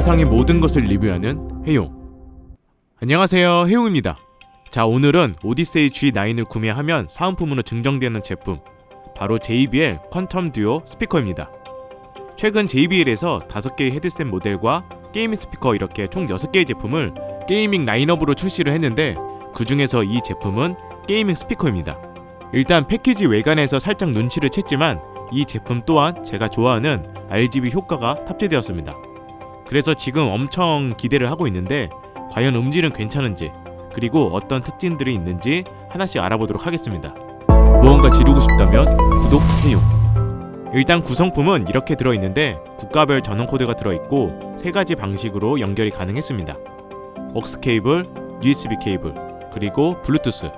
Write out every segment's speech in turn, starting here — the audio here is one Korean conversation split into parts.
세상의 모든 것을 리뷰하는 해용. 안녕하세요, 해용입니다. 자, 오늘은 오디세이 G9을 구매하면 사은품으로 증정되는 제품, 바로 JBL 퀀텀 듀오 스피커입니다. 최근 JBL에서 5개의 헤드셋 모델과 게이밍 스피커 이렇게 총 6개의 제품을 게이밍 라인업으로 출시를 했는데 그 중에서 이 제품은 게이밍 스피커입니다. 일단 패키지 외관에서 살짝 눈치를 챘지만 이 제품 또한 제가 좋아하는 RGB 효과가 탑재되었습니다. 그래서 지금 엄청 기대를 하고 있는데 과연 음질은 괜찮은지 그리고 어떤 특징들이 있는지 하나씩 알아보도록 하겠습니다. 무언가 지르고 싶다면 구독해요. 일단 구성품은 이렇게 들어있는데 국가별 전원 코드가 들어있고 세 가지 방식으로 연결이 가능했습니다. 억스 케이블, USB 케이블, 그리고 블루투스.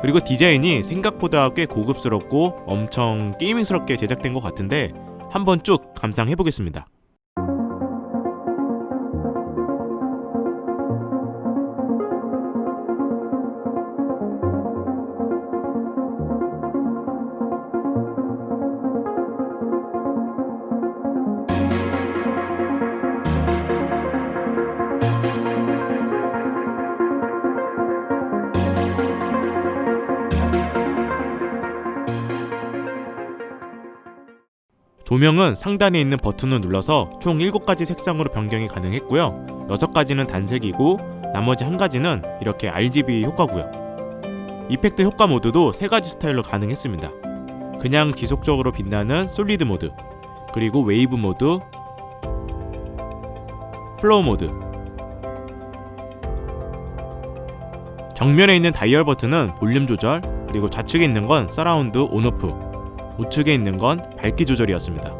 그리고 디자인이 생각보다 꽤 고급스럽고 엄청 게이밍스럽게 제작된 것 같은데 한번 쭉 감상해 보겠습니다. 조명은 상단에 있는 버튼을 눌러서 총 7가지 색상으로 변경이 가능했고요. 6가지는 단색이고 나머지 한 가지는 이렇게 RGB 효과고요. 이펙트 효과 모드도 3가지 스타일로 가능했습니다. 그냥 지속적으로 빛나는 솔리드 모드, 그리고 웨이브 모드, 플로우 모드. 정면에 있는 다이얼 버튼은 볼륨 조절, 그리고 좌측에 있는 건 서라운드 온오프, 우측에 있는 건 밝기 조절이었습니다.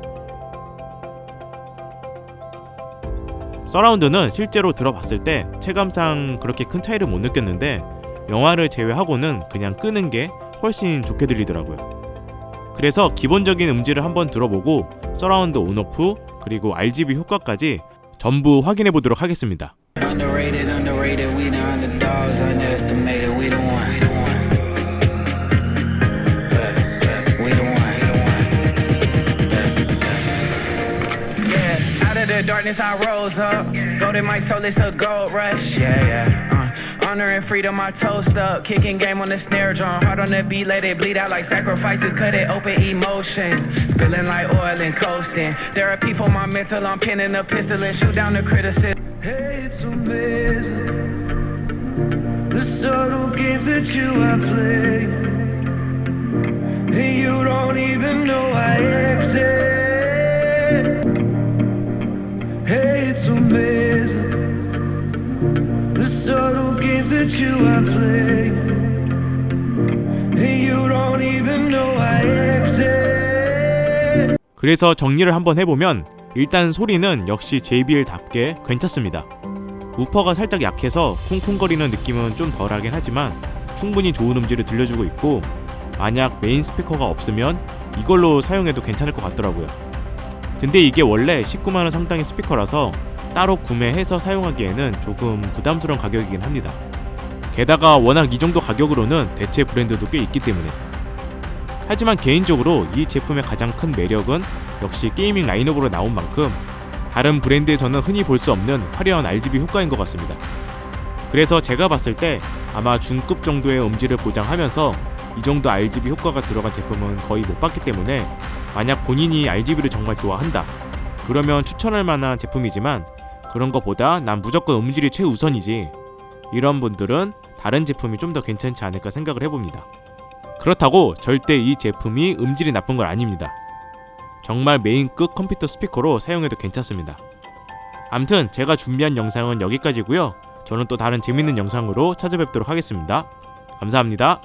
서라운드는 실제로 들어봤을 때 체감상 그렇게 큰 차이를 못 느꼈는데 영화를 제외하고는 그냥 끄는 게 훨씬 좋게 들리더라고요. 그래서 기본적인 음질을 한번 들어보고 서라운드 온오프 그리고 RGB 효과까지 전부 확인해 보도록 하겠습니다. Underrated, underrated, the darkness I rose up. Gold in my soul, it's a gold rush. Yeah, yeah. Uh, honor and freedom, I toast up. Kicking game on the snare drum. Hard on the beat, let it bleed out like sacrifices. Cut it open, emotions. Spilling like oil and coasting. Therapy for my mental, I'm pinning a pistol and shoot down the criticism. Hey, it's amazing the subtle games that you are playing, the subtle games that you are playing, and you don't even know I exist. 그래서 정리를 한번 해보면 일단 소리는 역시 JBL답게 괜찮습니다. 우퍼가 살짝 약해서 쿵쿵거리는 느낌은 좀 덜하긴 하지만 충분히 좋은 음질을 들려주고 있고 만약 메인 스피커가 없으면 이걸로 사용해도 괜찮을 것 같더라고요. 근데 이게 원래 19만원 상당의 스피커라서 따로 구매해서 사용하기에는 조금 부담스러운 가격이긴 합니다. 게다가 워낙 이 정도 가격으로는 대체 브랜드도 꽤 있기 때문에 하지만 개인적으로 이 제품의 가장 큰 매력은 역시 게이밍 라인업으로 나온 만큼 다른 브랜드에서는 흔히 볼 수 없는 화려한 RGB 효과인 것 같습니다. 그래서 제가 봤을 때 아마 중급 정도의 음질을 보장하면서 이 정도 RGB 효과가 들어간 제품은 거의 못 봤기 때문에 만약 본인이 RGB를 정말 좋아한다 그러면 추천할 만한 제품이지만 그런 것보다 난 무조건 음질이 최우선이지 이런 분들은 다른 제품이 좀 더 괜찮지 않을까 생각을 해봅니다. 그렇다고 절대 이 제품이 음질이 나쁜 건 아닙니다. 정말 메인급 컴퓨터 스피커로 사용해도 괜찮습니다. 암튼 제가 준비한 영상은 여기까지고요. 저는 또 다른 재밌는 영상으로 찾아뵙도록 하겠습니다. 감사합니다.